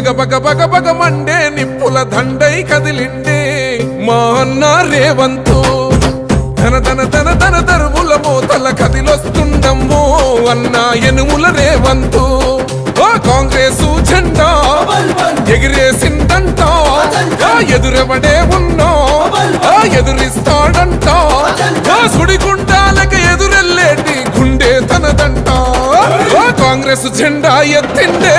బగ బగ బగ బగ Monday నిప్పుల దండై కదిలిండే మా అన్న రేవంతు. ధన ధన ధన ధన దరువుల మోతల కదిలొస్తుండమ్మో అన్న ఎనుముల రేవంతు. కాంగ్రెస్ కాంగ్రెసు జెండా ఎగిరేసిందంట. ఎదురెవడే ఉన్నా. ఎదురిస్తాడంట. సుడిగుండాలకు ఎదురెళ్ళేటి ఎదురెల్లేటి గుండె తనదంట. కాంగ్రెస్ జెండా ఎత్తిండే.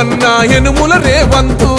అన్నా ఎనుముల రేవంతు.